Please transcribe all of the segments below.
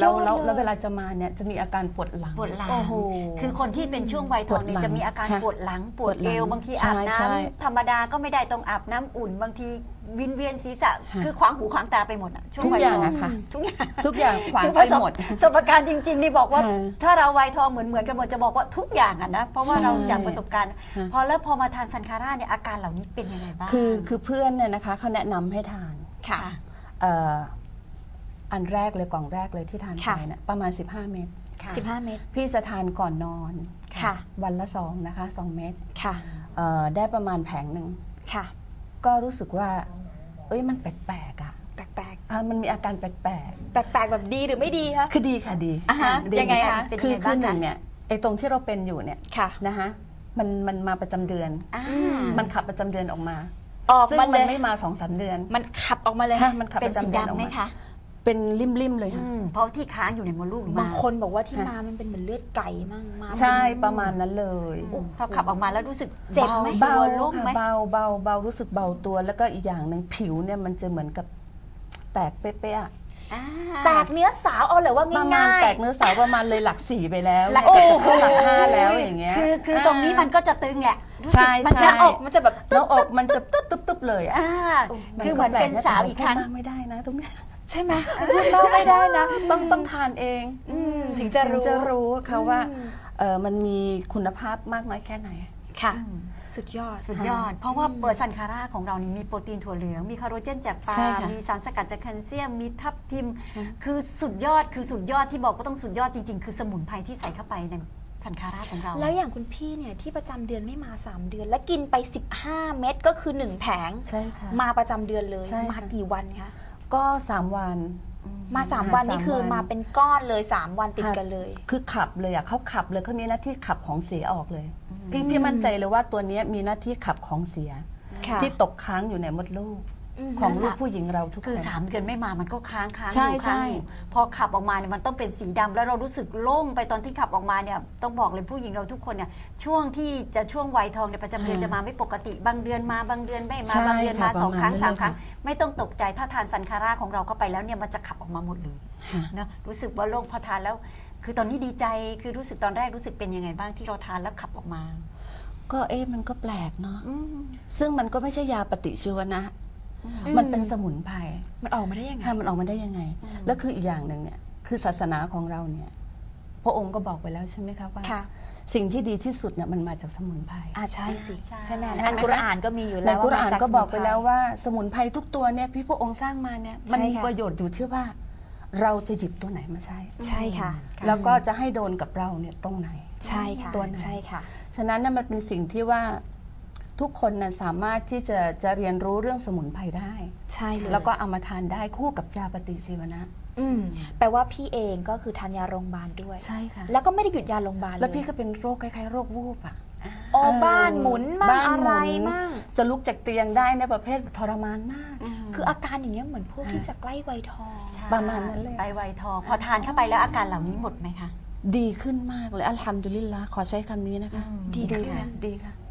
แล้วยอดแล้วเลยแล้วเวลาจะมาเนี่ยจะมีอาการปวดหลัง ปวดหลัง โอ้โห คือคนที่เป็นช่วงวัยทองเนี่ยปวดหลังจะมีอาการค่ะปวดหลังปวปดวดหลัเองวบางทีใช่อาบน้ใช่ำธรรมดาก็ไม่ได้ต้องอาบน้ำอุ่น บางทีวินเวียนศีรษะค่ะคือขวางหูขวางตาไปหมดอะช่วงทุกวัยอย่างทองอะค่ะทุกอย่างทุกอย่างขวางคือไปประสบหมดประสบการณ์จริง ๆ นี่บอกว่าค่ะถ้าเราวัยทองเหมือนเหมือนกันหมดจะบอกว่าทุกอย่างอะนะเพราะว่าใช่เราจากประสบการณ์ค่ะพอแล้วพอมาทานซันคาร่าเนี่ยอาการเหล่านี้เป็นยังไงบ้างคือคือเพื่อนเนี่ยนะคะเขาแนะนำให้ทานค่ะเอ่ออันแรกเลยกล่องแรกเลยที่ทานไปค่ะเนี่ยประมาณ 15 เม็ดค่ะ 15 เมตร พี่จะทานก่อนนอนค่ะ วันละสองนะคะสองเม็ดค่ะ เอ่อได้ประมาณแผงหนึ่ง ค่ะ ก็รู้สึกว่า เอ้ยมันแปลกๆอะแปลกอะมันมีอาการแปลกๆ แปลกๆ แบบดีหรือไม่ดีคะ ๆ คือดีค่ะดีอ่าฮะดียังไงคะ เป็นคือยังไงคือบ้างหนึ่คะงเนี่ยไอ้ตรงที่เราเป็นอยู่เนี่ยค่ะ นะคะมันมันมาประจำเดือน อ่ามันขับประจำเดือนออกมาออกซึ่งมามัเลนย ไม่มาสองสามเดือน มันขับออกมาเลยค่ะมันขับเป็ปนระสีจำเดือนอดำอกไหมมา คะ เป็นริมๆเลยอืค่ะมเพราะที่ค้างอยู่ในมดลูกหรือบางมาคนบอกว่าที่ค่ะมามันเป็นเหมือนเลือดไก่มั่งมา ใช่ประมาณนั้นเลย อืม พอขับออกมาแล้วรู้สึกเจ็บไหม เบาเบาตัวโล่งค่ะไหมเบาเบาเบารู้สึกเบาตัวแล้วก็อีกอย่างหนึ่งผิวเนี่ยมันจะเหมือนกับแตกเป๊ะๆอะอ่าแตกเนื้อสาวเอาเหรือว่าประมาณง่ายแตกเนื้อสาวประมาณเลยหลักสี่ไปแล้วหลักเนี่ยโอ้โหจะหลักห้าแล้วอย่างเงี้ยคือคือตรงนี้มันก็จะตึงแหละรู้สึกใช่มันใช่จะๆออกมันจะแบบแล้วอกมันจะตุ๊บตุ๊บตุ๊บเลยอะอ่าคือเหมือนเป็นสาวอีกครั้งพูดมากไม่ได้นะตรงเนี้ย ใช่ไหมพูดเล่าไม่ได้นะ ต้องต้องทานเองอืมถึงจะรู้ถึงจะรู้ค่ะว่าอืมเออมันมีคุณภาพมากน้อยแค่ไหนค่ะอืมสุดยอด สุดยอด เพราะว่าเปอร์ซันคาร่าของเรานี่มีโปรตีนถั่วเหลือง มีคาร์โบไฮเดรตจากปลาใช่ค่ะมีสารสกัดจากแคลเซียม มีทับทิมอืมคือสุดยอด คือสุดยอดที่บอกว่าต้องสุดยอดจริง ๆ คือสมุนไพรที่ใส่เข้าไปในซันคาร่าของเรา แล้วอย่างคุณพี่เนี่ยที่ประจำเดือนไม่มา 3 เดือน และกินไป 15 เม็ดก็คือ 1 แผงใช่ค่ะมาประจำเดือนเลยใช่ค่ะมากี่วันคะ ก็สามวันมา3ค่ะวันนี่สามคือวันมาเป็นก้อนเลย3วันติดค่ะกันเลย คือขับเลยอะเขาขับเลยเขามีหน้าที่ขับของเสียออกเลย พี่พี่มั่นใจเลยว่าตัวเนี้ยมีหน้าที่ขับของเสีย ค่ะ ที่ตกค้างอยู่ในมดลูกอืม ของแล้วลูกสามผู้หญิงเราทุกคคือนสามเดือนไม่มามันก็ค้างค้างใช่อยู่ค้างใช่อยู่พอขับออกมาเนี่ยมันต้องเป็นสีดำแล้วเรารู้สึกโล่งไปตอนที่ขับออกมาเนี่ยต้องบอกเลยผู้หญิงเราทุกคนเนี่ยช่วงที่จะช่วงวัยทองเนี่ยประจำเดือนจะมาไม่ปกติ บางเดือนมาบางเดือนไม่มาใช่บางเดือนมาค่ะสองประคมาณรั้งสามนั้นเลยครั้งค่ะไม่ต้องตกใจถ้าทานซันคาร่าของเราเข้าไปแล้วเนี่ยมันจะขับออกมาหมดเลยค่ะเนอะรู้สึกว่าโล่งพอทานแล้ว คือตอนนี้ดีใจคือรู้สึกตอนแรกรู้สึกเป็นยังไงบ้างที่เราทานแล้วขับออกมาก็เอ๊ะมันก็แปลกเนาะอืมซึ่งมันก็ไม่ใช่ยาปฏิชีวนะอื มมันเป็นสมุนไพรมันออกมาได้ยังไงค่ะมันออกมาได้ยังไงอืมแล้วคืออีกอย่างหนึ่งเนี่ยคือศาสนาของเราเนี่ย พระองค์ก็บอกไปแล้วใช่ไหมคะว่าค่ะสิ่งที่ดีที่สุดเนี่ยมันมาจากสมุนไพรอ่าใช่สิใช่ใช่ไหมใช่อันไหมกุรอานก็มีอยู่ในแล้วกุรว่อานมจก็บอกไปสมุนรแล้วว่า สมุนไพรทุกตัวเนี่ยที่พระองค์สร้างมาเนี่ยมันใช่มีค่ะประโยชน์อยู่ที่ว่า เราจะหยิบตัวไหนมาใช้ใช่ค่ะ แล้วก็จะให้โดนกับเราเนี่ยตรงไหน ใช่ค่ะตัวไหนใช่ค่ะ ฉะนั้นน่ะมันเป็นสิ่งที่ว่า ทุกคนน่ะสามารถที่จะจะเรียนรู้เรื่องสมุนไพรได้ ใช่เลยแล้วก็เอามาทานได้คู่กับยาปฏิชีวนะ อืมแปลว่าพี่เองก็คือทานยาโรงพยาบาลด้วย ใช่ค่ะแล้วก็ไม่ได้หยุดยาโรงพยาบาลแล้วเยพี่ก็เป็นโรคคล้ายๆโรควูบอะอ๋อเออบ้านหมุนมั่งบ้านอะไรหมุนมั่งจะลุกจากเตียงได้ในประเภททรมานมาก คืออาการอย่างเงี้ยเหมือนพวกที่จะใกล้วัยทอง ใช่ประมาณนั้นเลย ไปไวทองพอทานเข้าไปแล้วอาการเหล่านี้หมดไหมคะ ดีขึ้นมากเลยอัลฮัมดุลิลละขอใช้คำนี้นะคะ อืม ดีดีค่ะค่ะดีค่ะอืม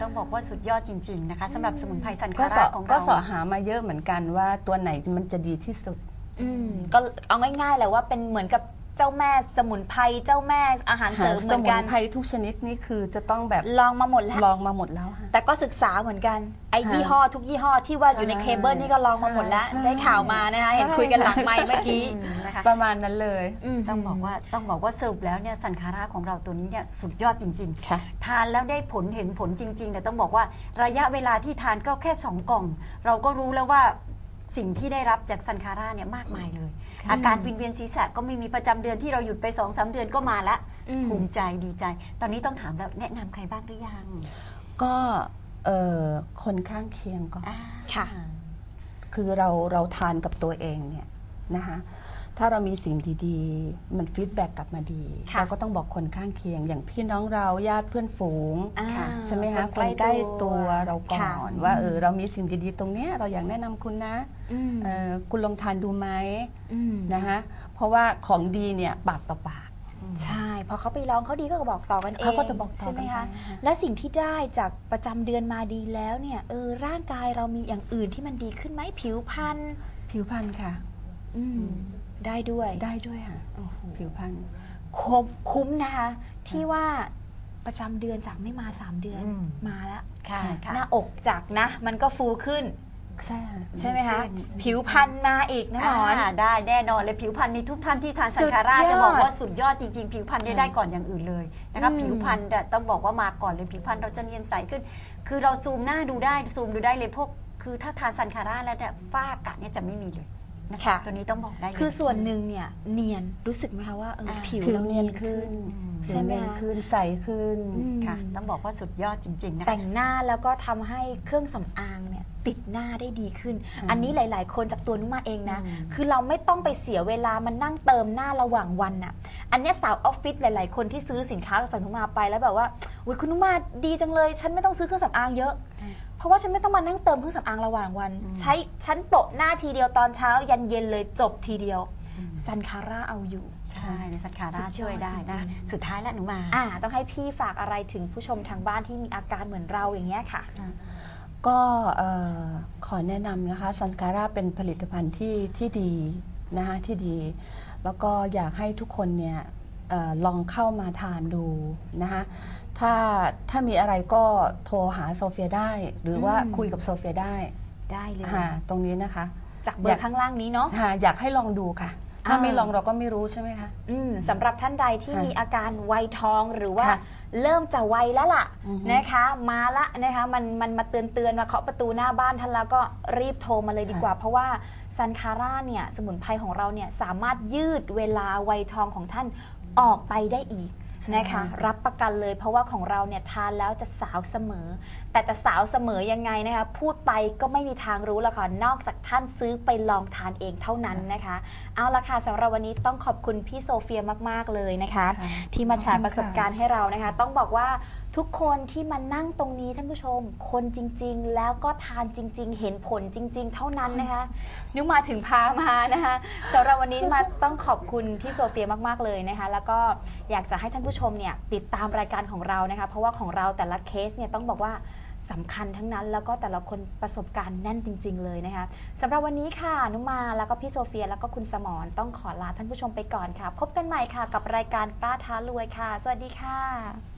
ต้องบอกว่าสุดยอดจริง ๆ นะคะสำหรับสมุนไพรซันก็คาสอร่าของก็เราสอหามาเยอะเหมือนกันว่าตัวไหนมันจะดีที่สุด อืมก็เอาง่ายๆแหละว่าเป็นเหมือนกับ เจ้าแม่สมุนไพรเจ้าแม่อาหารเสริมเหสมือนมุกันนไพรทุกชนิดนี่คือจะต้องแบบลองมาหมดแล้ว ลองมาหมดแล้วค่ะ แต่ก็ศึกษาเหมือนกัน ไอ้ค่ะยี่ห้อทุกยี่ห้อที่ว่าใช่อยู่ในเคเบิลนี่ก็ลองมาหมดแล้ว ใช่ได้ข่าวมานะคะ ใช่ เห็นคุยกันหลังไมค์เมื่อกี้อืมนะคะประมาณนั้นเลย ม ต้องบอกว่าต้องบอกว่าสรุปแล้วเนี่ยสันคาร่าของเราตัวนี้เนี่ยสุดยอดจริง ค่ะ ๆ ทานแล้วได้ผลเห็นผลจริงๆแต่ต้องบอกว่าระยะเวลาที่ทานก็แค่ 2 กล่อง เราก็รู้แล้วว่าสิ่งที่ได้รับจากซันคาร่าเนี่ยมากมายเลยค่ะ อาการวินเวียนศีรษะก็ไม่มีประจำเดือนที่เราหยุดไป2อสเดือนก็มาละอืม ภูมิใจดีใจ ตอนนี้ต้องถามแล้วแนะนำใครบ้างหรือยังก็เออคนข้างเคียงก็ อ่า ค่ะ คือเราเราทานกับตัวเองเนี่ยนะคะ ถ้าเรามีสิ่งดีๆ มันฟีดแบ็กกลับมาดีค่ะเราก็ต้องบอกคนข้างเคียง อย่างพี่น้องเราญาติเพื่อนฝูงอ่าใช่ไหมคะคคนนใกใกล้ล้ตัตัววเราก่ค่ะอนว่าเออเรามีสิ่งดีๆ ตรงเนี้ยเราอยากแนะนำคุณนะอืมเออคุณลองทานดูไหมอืมนะคะเพราะว่าของดีเนี่ยปากต่อปากใช่พอเขาไปลองเขาดีก็บอกต่อกันเองเขาก็จะบอกต่อใช่ไหมกันคะไปค่ะและสิ่งที่ได้จากประจำเดือนมาดีแล้วเนี่ยเออร่างกายเรามีอย่างอื่นที่มันดีขึ้นไหมผิวพรรณผิวพรรณค่ะ อืม ได้ด้วยได้ด้วยค่ะโอ้โหผิวพรรณคุ้มคุ้มนะคะ ที่ว่าประจำเดือนจากไม่มา 3 เดือนอืม มาแล้วค่ะค่ะหน้าอกจากนะ มันก็ฟูขึ้น ใช่ค่ะ ใช่ไหมคะขึ้นผิวพรรณมาอีกนะหมอน อ่าได้แน่นอนเลยผิวพรรณในทุกท่านที่ทานสังคาราสุดยอดจะบอกว่าสุดยอดจริงๆ ผิวพรรณเนี่ยค่ะได้ก่อนอย่างอื่นเลยนะครับอืม ผิวพรรณเนี่ยต้องบอกว่ามาก่อนเลยผิวพรรณเราจะเนียนใสขึ้น คือเราซูมหน้าดูได้ซูมดูได้เลยพวก คือถ้าทานสันคาร่าแล้วเนี่ยฝ้ากระเนี่ยจะไม่มีเลย นะค่ะตัวนี้ต้องบอกได้เลยคือส่วนหนึ่งเนี่ยเนียนรู้สึกไหมคะว่าเอออ่าผิวผิวเราเนียนขึ้นใช่ไหมผิวเนียนคะขึ้นใสขึ้นอืมค่ะ ต้องบอกว่าสุดยอดจริงๆนะแต่งหน้าแล้วก็ทำให้เครื่องสำอางเนี่ยติดหน้าได้ดีขึ้นค่ะอันนี้หลาย ๆ คนจากตัวนุมาเองนะ อืม คือเราไม่ต้องไปเสียเวลามันนั่งเติมหน้าระหว่างวันน่ะ อันเนี้ยสาวออฟฟิศหลาย ๆ คนที่ซื้อสินค้าจากนุมาไปแล้วแบบว่าอุ้ยคุณนุมาดีจังเลย ฉันไม่ต้องซื้อเครื่องสำอางเยอะ เพราะว่าฉันไม่ต้องมานั่งเติมเครื่องสำอางระหว่างวัน ใช้ฉันโปะหน้าทีเดียวตอนเช้า ยันเย็นเลยจบทีเดียวซันคาร่าเอาอยู่ ใช่ในสันคาสุร่าดยอดช่วยได้นะจริงๆสุดท้ายแล้วหนูมาอ่าต้องให้พี่ฝากอะไรถึงผู้ชมทางบ้านที่มีอาการเหมือนเราอย่างเงี้ยค่ะ ก็เอ่อขอแนะนำนะคะซันคาร่าเป็นผลิตภัณฑ์ที่ที่ดีนะคะที่ดี แล้วก็อยากให้ทุกคนเนี่ยเออลองเข้ามาทานดูนะคะถ้าถ้ามีอะไรก็โทรหาโซเฟียได้ หรือว่าอืมคุยกับโซเฟียได้ได้เลยค่ะตรงนี้นะคะ จากเบอร์ข้างล่างนี้เนาะค่ะอยากให้ลองดูค่ะ ถ้าอ่าไม่ลองเราก็ไม่รู้ใช่ไหมคะอืมสำหรับท่านใดที่ค่ะมีอาการไวยทองหรือว่าค่ะเริ่มจะไวยแล้วล่ะอือฮึนะคะ มาละนะคะมันมันมาเตือนเตือนมาเคาะประตูหน้าบ้านท่านแล้วก็รีบโทรมาเลยดีกว่า เพราะว่าซันคาร่าเนี่ยสมุนไพรของเราเนี่ยสามารถยืดเวลาไวยทองของท่าน ออกไปได้อีกใช่นะคะรับประกันเลยเพราะว่าของเราเนี่ยทานแล้วจะสาวเสมอ แต่จะสาวเสมอยังไงนะคะพูดไปก็ไม่มีทางรู้แล้วค่ะนอกจากท่านซื้อไปลองทานเองเท่านั้นนะคะ เอาละค่ะสำหรับวันนี้ต้องขอบคุณพี่โซเฟียมาก ๆ เลยนะคะค่ะที่มาแชขอบร์คุณประสบการณ์ให้เรานะคะ ต้องบอกว่าทุกคนที่มานั่งตรงนี้ท่านผู้ชม คนจริง ๆ แล้วก็ทานจริง ๆ เห็นผลจริง ๆ เท่านั้นนะคะนุกมาถึงพามานะคะสำหรับวันนี้มาต้องขอบคุณพี่โซเฟียมากๆเลยนะคะ แล้วก็อยากจะให้ท่านผู้ชมเนี่ยติดตามรายการของเรานะคะ เพราะว่าของเราแต่ละเคสเนี่ยต้องบอกว่าสำคัญทั้งนั้นแล้วก็แต่ละคนประสบการณ์แน่นจริง ๆ เลยนะคะสำหรับวันนี้ค่ะ นุมาแล้วก็พี่โซเฟียแล้วก็คุณสมรต้องขอลาท่านผู้ชมไปก่อนค่ะ พบกันใหม่ค่ะกับรายการกล้าท้ารวยค่ะ สวัสดีค่ะ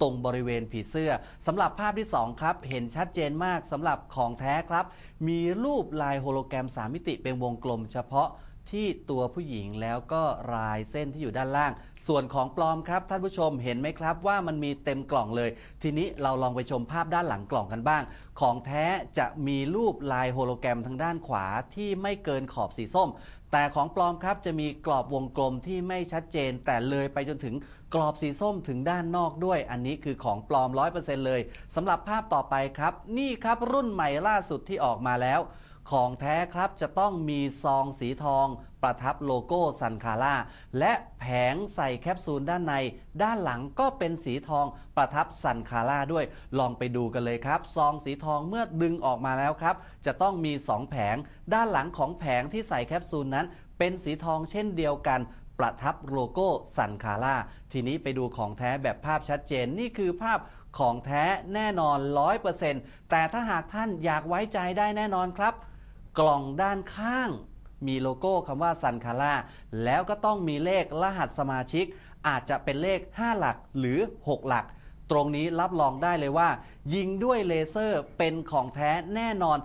ตรงบริเวณผีเสื้อสำหรับภาพที่ 2 ครับ เห็นชัดเจนมากสำหรับของแท้ครับ มีรูปลายโฮโลแกรม 3 มิติเป็นวงกลมเฉพาะที่ตัวผู้หญิงแล้วก็ลายเส้นที่อยู่ด้านล่าง ส่วนของปลอมครับ ท่านผู้ชมเห็นไหมครับว่ามันมีเต็มกล่องเลย ทีนี้เราลองไปชมภาพด้านหลังกล่องกันบ้าง ของแท้จะมีรูปลายโฮโลแกรมทางด้านขวาที่ไม่เกินขอบสีส้ม แต่ของปลอมครับจะมีกรอบวงกลมที่ไม่ชัดเจน แต่เลยไปจนถึง กรอบสีส้มถึงด้านนอกด้วย อันนี้คือของปลอม 100%เลยสำหรับภาพต่อไปครับ นี่ครับรุ่นใหม่ล่าสุดที่ออกมาแล้ว ของแท้ครับจะต้องมีซองสีทอง ประทับโลโก้ซันคาร่าและแผงใส่แคปซูลด้านใน ด้านหลังก็เป็นสีทองประทับซันคาร่าด้วย ลองไปดูกันเลยครับ ซองสีทองเมื่อดึงออกมาแล้วครับ จะต้องมี 2 แผง ด้านหลังของแผงที่ใส่แคปซูลนั้นเป็นสีทองเช่นเดียวกัน ประทับโลโก้ซันคาร่าทีนี้ไปดูของแท้แบบภาพชัดเจนนี่คือภาพของแท้แน่นอน 100%แต่ถ้าหากท่านอยากไว้ใจได้แน่นอนครับ กล่องด้านข้าง มีโลโก้คำว่าซันคาร่าแล้วก็ต้องมีเลขรหัสสมาชิก อาจจะเป็นเลข 5 หลักหรือ 6 หลัก ตรงนี้รับรองได้เลยว่า ยิงด้วยเลเซอร์เป็นของแท้แน่นอน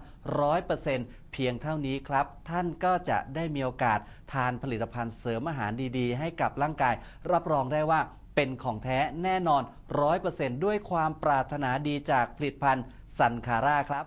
100%เพียงเท่านี้ครับ ท่านก็จะได้มีโอกาสทานผลิตภัณฑ์เสริมอาหารดีๆ ให้กับร่างกาย รับรองได้ว่าเป็นของแท้แน่นอน 100%ด้วยความปรารถนาดีจากผลิตภัณฑ์สันคาร่าครับ